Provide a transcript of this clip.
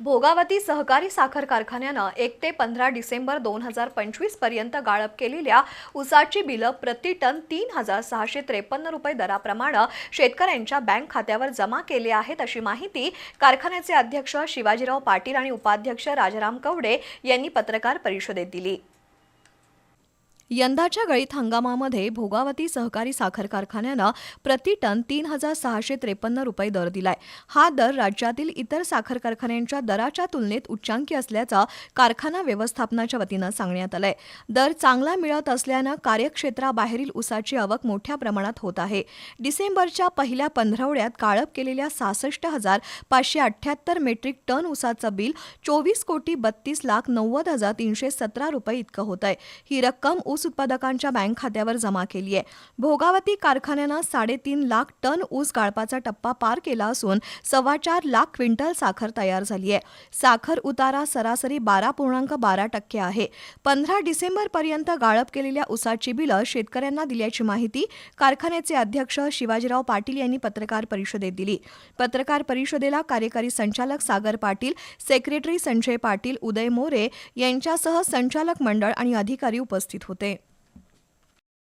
भोगावती सहकारी साखर कारखान्यानं एक ते पंधरा डिसेंबर दोन हजार पंचवीसपर्यंत गाळप केलेल्या उसाची बिलं प्रति टन तीन हजार सहाशे त्रेपन्न रुपये दराप्रमाणे शेतकऱ्यांच्या बँक खात्यावर जमा केले आहेत अशी माहिती कारखान्याचे अध्यक्ष शिवाजीराव पाटील आणि उपाध्यक्ष राजाराम कवडे यांनी पत्रकार परिषदेत दिली. यंदाच्या गळीत हंगामामध्ये भोगावती सहकारी साखर कारखान्यानं प्रति टन तीन हजार सहाशे त्रेपन्न रुपये दर दिलाय. हा दर राज्यातील इतर साखर कारखान्यांच्या दराच्या तुलनेत उच्चांकी असल्याचा कारखाना व्यवस्थापनाच्या वतीनं सांगण्यात आलंय. दर चांगला मिळत असल्यानं कार्यक्षेत्राबाहेरील ऊसाची आवक मोठ्या प्रमाणात होत आहे. डिसेंबरच्या पहिल्या पंधरवड्यात काळप केलेल्या सहासष्ट हजार पाचशे अठ्ठ्याहत्तर मेट्रिक टन ऊसाचं बिल चोवीस कोटी बत्तीस लाख नव्वद हजार तीनशे सतरा रुपये इतकं होत आहे ही रक्कम ऊस ऊस उत्पादकांच्या बँक खात्यावर जमा केली आहे. भोगावती कारखान्यानं साडेतीन लाख टन ऊस गाळपाचा टप्पा पार केला असून सव्वा चार लाख क्विंटल साखर तयार झाली आहे. साखर उतारा सरासरी बारा पूर्णांक बारा टक्के आहे. पंधरा डिसेंबरपर्यंत गाळप केलेल्या ऊसाची बिलं शेतकऱ्यांना दिल्याची माहिती कारखान्याचे अध्यक्ष शिवाजीराव पाटील यांनी पत्रकार परिषदेत दिली. पत्रकार परिषदेला कार्यकारी संचालक सागर पाटील सेक्रेटरी संजय पाटील उदय मोरे यांच्यासह संचालक मंडळ आणि अधिकारी उपस्थित होते.